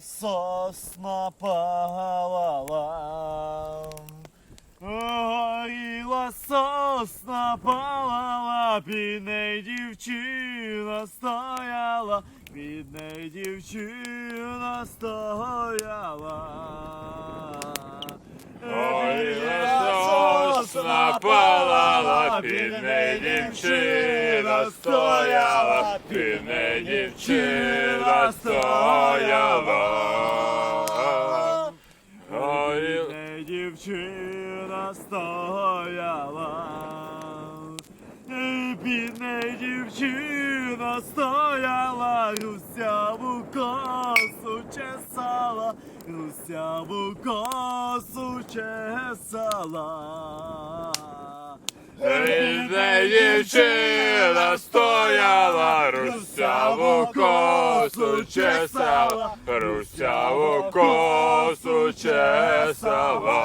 Сосна палала. Горіла сосна палала, під неї дівчина стояла, під неї дівчина стояла. Горіла сосна палала, під неї дівчина стояла, під неї дівчина стояла. Дівчина стояла, русяву косу чесала, русяву косу чесала. Рідна дівчина стояла, русяву косу чесала, русяву косу чесала.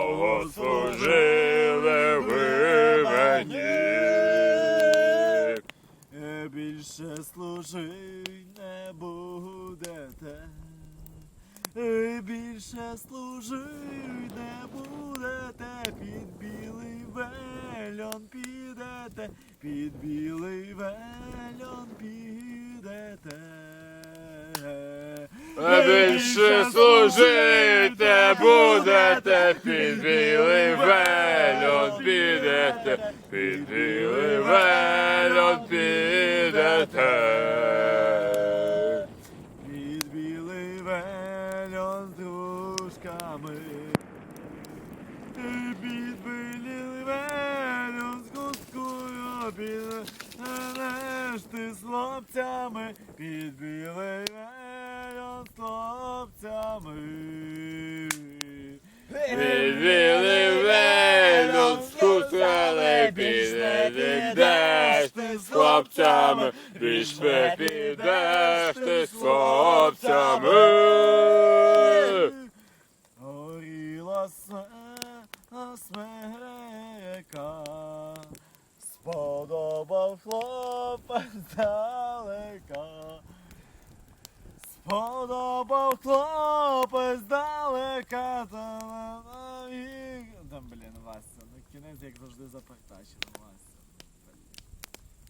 Більше не будете. Більше служить не будете, під білий вельон підете, під білий вельон підете. Більше служити будете, під білий вельон підете, під білий вельон підете. Під білий вельон з дружками. Під білий вельон з гускою, під ти з хлопцями, під білий скусили, підеш ти з хлопцями, більш не підеш ти з хлопцями. Горіла смерека, сподобав хлопець далека. Сподобав хлопець далека. та на навік. Там, блін, Вася, кінець, як завжди, запартачено, Вася.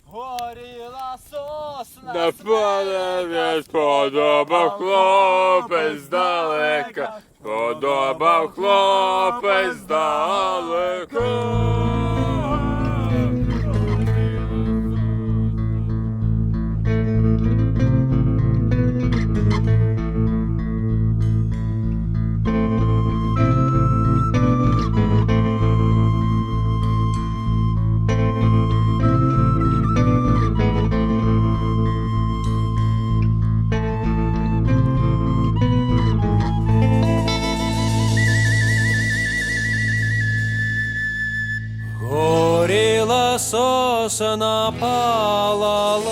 Горіла сосна На поле сподобав хлопець далека, сподобав хлопець далека. сосна палала.